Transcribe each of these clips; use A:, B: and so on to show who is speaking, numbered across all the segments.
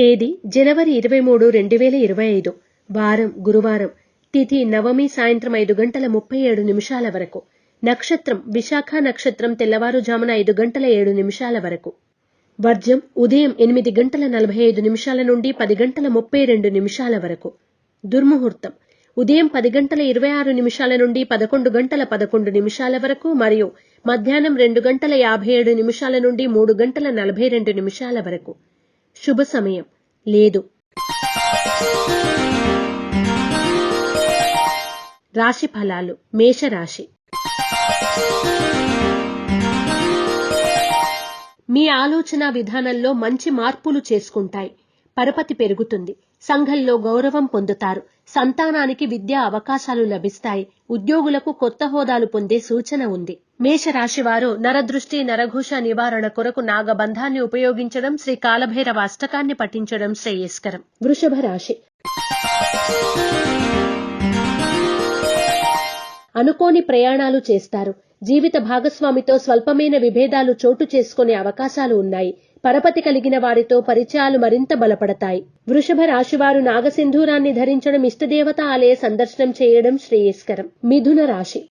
A: తేదీ జనవరి ఇరవై మూడు రెండు వేల ఇరవై ఐదు. వారం గురువారం. తిథి నవమి సాయంత్రం ఐదు గంటల ముప్పై ఏడు నిమిషాల వరకు. నక్షత్రం విశాఖ నక్షత్రం తెల్లవారుజామున ఐదు గంటల ఏడు నిమిషాల వరకు. వర్జం ఉదయం ఎనిమిది గంటల నలభై ఐదు నిమిషాల నుండి పది గంటల ముప్పై రెండు నిమిషాల వరకు. దుర్ముహూర్తం. ఉదయం పది గంటల ఇరవై ఆరు నిమిషాల నుండి పదకొండు గంటల పదకొండు నిమిషాల వరకు మరియు మధ్యాహ్నం రెండు గంటల యాభై ఏడు నిమిషాల నుండి మూడు గంటల నలభై రెండు నిమిషాల వరకు. శుభ సమయం లేదు. రాశి ఫలాలు. మేషరాశి. మీ ఆలోచన విధానంలో మంచి మార్పులు చేసుకుంటాయి. పరపతి పెరుగుతుంది. సంఘంలో గౌరవం పొందుతారు. సంతానానికి విద్యా అవకాశాలు లభిస్తాయి. ఉద్యోగులకు కొత్త హోదాలు పొందే సూచన ఉంది. మేషరాశివారు నరదృష్టి నరఘోష నివారణ కొరకు నాగబంధాన్ని ఉపయోగించడం శ్రీ కాలభైరవ అష్టకాన్ని పఠించడం శ్రేయస్కరం. వృషభ రాశి. అనుకోని ప్రయాణాలు చేస్తారు. జీవిత భాగస్వామితో స్వల్పమైన విభేదాలు చోటు చేసుకునే అవకాశాలు ఉన్నాయి. పరపతి కలిగిన వారితో పరిచయాలు మరింత బలపడతాయి. వృషభ రాశివారు నాగసింధూరాన్ని ధరించడం ఇష్టదేవత ఆలయ సందర్శనం చేయడం శ్రేయస్కరం. మిథున రాశి.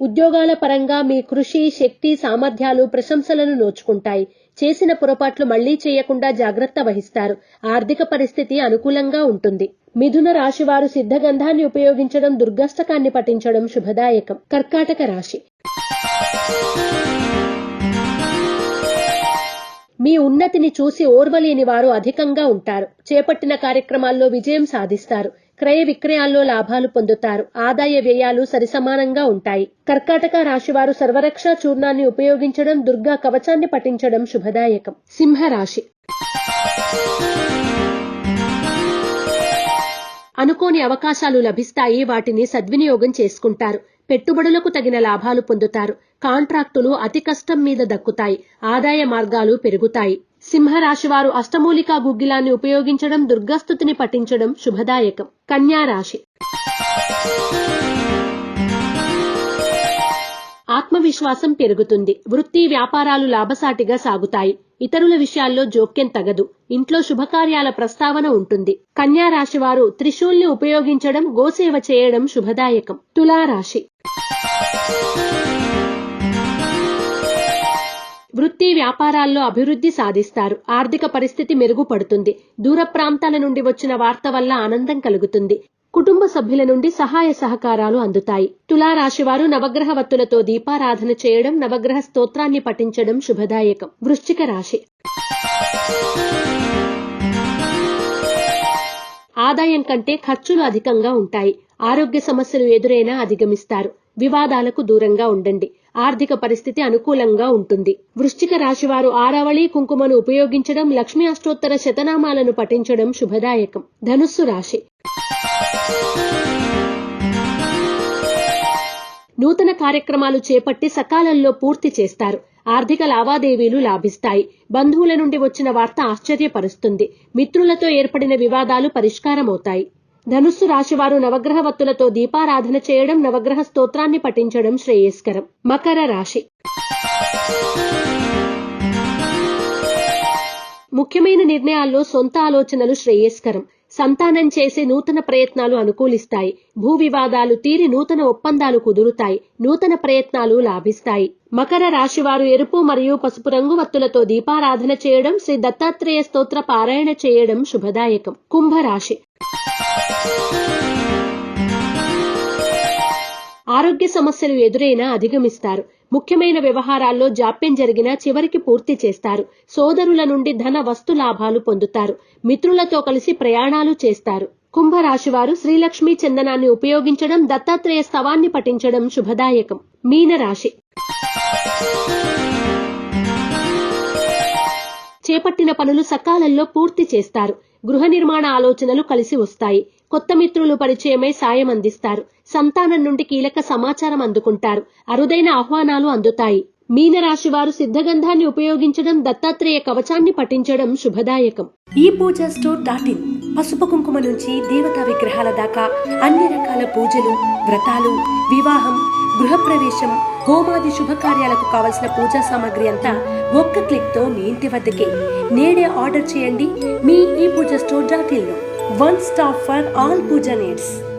A: ఉద్యోగాల పరంగా మీ కృషి శక్తి సామర్థ్యాలు ప్రశంసలను నోచుకుంటాయి. చేసిన పొరపాట్లు మళ్ళీ చేయకుండా జాగ్రత్త వహిస్తారు. ఆర్థిక పరిస్థితి అనుకూలంగా ఉంటుంది. మిథున రాశి వారు సిద్ధగంధాన్ని ఉపయోగించడం దుర్గష్టకాన్ని పఠించడం శుభదాయకం. కర్కాటక రాశి. మీ ఉన్నతిని చూసి ఓర్వలేని వారు అధికంగా ఉంటారు. చేపట్టిన కార్యక్రమాల్లో విజయం సాధిస్తారు. క్రయ విక్రయాల్లో లాభాలు పొందుతారు. ఆదాయ వ్యయాలు సరిసమానంగా ఉంటాయి. కర్కాటక రాశివారు సర్వరక్ష చూర్ణాన్ని ఉపయోగించడం దుర్గా కవచాన్ని పఠించడం శుభదాయకం. సింహరాశి. అనుకోని అవకాశాలు లభిస్తాయి వాటిని సద్వినియోగం చేసుకుంటారు. పెట్టుబడులకు తగిన లాభాలు పొందుతారు. కాంట్రాక్టులు అతి కష్టం మీద దక్కుతాయి. ఆదాయ మార్గాలు పెరుగుతాయి. సింహరాశి వారు అష్టమూలికా గుగ్గిలాన్ని ఉపయోగించడం దుర్గాస్థుతిని పఠించడం శుభదాయకం. కన్యా రాశి. ఆత్మవిశ్వాసం పెరుగుతుంది. వృత్తి వ్యాపారాలు లాభసాటిగా సాగుతాయి. ఇతరుల విషయాల్లో జోక్యం తగదు. ఇంట్లో శుభకార్యాల ప్రస్తావన ఉంటుంది. కన్యా రాశి వారు త్రిశూల్ని ఉపయోగించడం గోసేవ చేయడం శుభదాయకం. తులారాశి వృత్తి వ్యాపారాల్లో అభివృద్ధి సాధిస్తారు. ఆర్థిక పరిస్థితి మెరుగుపడుతుంది. దూర ప్రాంతాల నుండి వచ్చిన వార్త వల్ల ఆనందం కలుగుతుంది. కుటుంబ సభ్యుల నుండి సహాయ సహకారాలు అందుతాయి. తులారాశివారు నవగ్రహ వత్తులతో దీపారాధన చేయడం నవగ్రహ స్తోత్రాన్ని పఠించడం శుభదాయకం. వృశ్చిక రాశి. ఆదాయం కంటే ఖర్చులు అధికంగా ఉంటాయి. ఆరోగ్య సమస్యలు ఎదురైనా అధిగమిస్తారు. వివాదాలకు దూరంగా ఉండండి. ఆర్థిక పరిస్థితి అనుకూలంగా ఉంటుంది. వృశ్చిక రాశివారు ఆరావళి కుంకుమను ఉపయోగించడం లక్ష్మీ అష్టోత్తర శతనామాలను పఠించడం శుభదాయకం. ధనుస్సు రాశి. నూతన కార్యక్రమాలు చేపట్టి సకాలంలో పూర్తి చేస్తారు. ఆర్థిక లావాదేవీలు లాభిస్తాయి. బంధువుల నుండి వచ్చిన వార్త ఆశ్చర్యపరుస్తుంది. మిత్రులతో ఏర్పడిన వివాదాలు పరిష్కారమవుతాయి. ధనుస్సు రాశివారు నవగ్రహ వత్తులతో దీపారాధన చేయడం నవగ్రహ స్తోత్రాన్ని పఠించడం శ్రేయస్కరం. మకర రాశి. ముఖ్యమైన నిర్ణయాల్లో సొంత ఆలోచనలు శ్రేయస్కరం. సంతానం చేసే నూతన ప్రయత్నాలు అనుకూలిస్తాయి. భూ వివాదాలు తీరి నూతన ఒప్పందాలు కుదురుతాయి. నూతన ప్రయత్నాలు లాభిస్తాయి. మకర రాశివారు ఎరుపు మరియు పసుపు రంగు వత్తులతో దీపారాధన చేయడం శ్రీ దత్తాత్రేయ స్తోత్ర పారాయణ చేయడం శుభదాయకం. కుంభరాశి. ఆరోగ్య సమస్యలు ఎదురైనా అధిగమిస్తారు. ముఖ్యమైన వ్యవహారాల్లో జాప్యం జరిగినా చివరికి పూర్తి చేస్తారు. సోదరుల నుండి ధన వస్తు లాభాలు పొందుతారు. మిత్రులతో కలిసి ప్రయాణాలు చేస్తారు. కుంభరాశివారు శ్రీలక్ష్మి చందనాన్ని ఉపయోగించడం దత్తాత్రేయ స్తవాన్ని పఠించడం శుభదాయకం. మీనరాశి. చేపట్టిన పనులు సకాలంలో పూర్తి చేస్తారు. గృహ నిర్మాణ ఆలోచనలు కలిసి వస్తాయి. కొత్త మిత్రులు పరిచయమై సాయం అందిస్తారు సంతానం నుండి కీలక సమాచారం అందుకుంటారు. అరుదైన ఆహ్వానాలు అందుతాయి. మీనరాశి వారు సిద్ధగంధాన్ని ఉపయోగించడం దత్తాత్రేయ కవచాన్ని పఠించడం శుభదాయకం.
B: ఈ పూజ స్టోర్ డాట్ ఇన్ పసుపు కుంకుమ నుంచి దేవతా విగ్రహాల దాకా అన్ని రకాల పూజలు వ్రతాలు వివాహం గృహప్రవేశం హోమాది శుభకార్యాలకు కావలసిన పూజా సామాగ్రి అంతా ఒక్క క్లిక్తో మీ ఇంటి వద్దకే. నేడే ఆర్డర్ చేయండి మీ ఈ Pooja store dot in one stop for all pooja needs.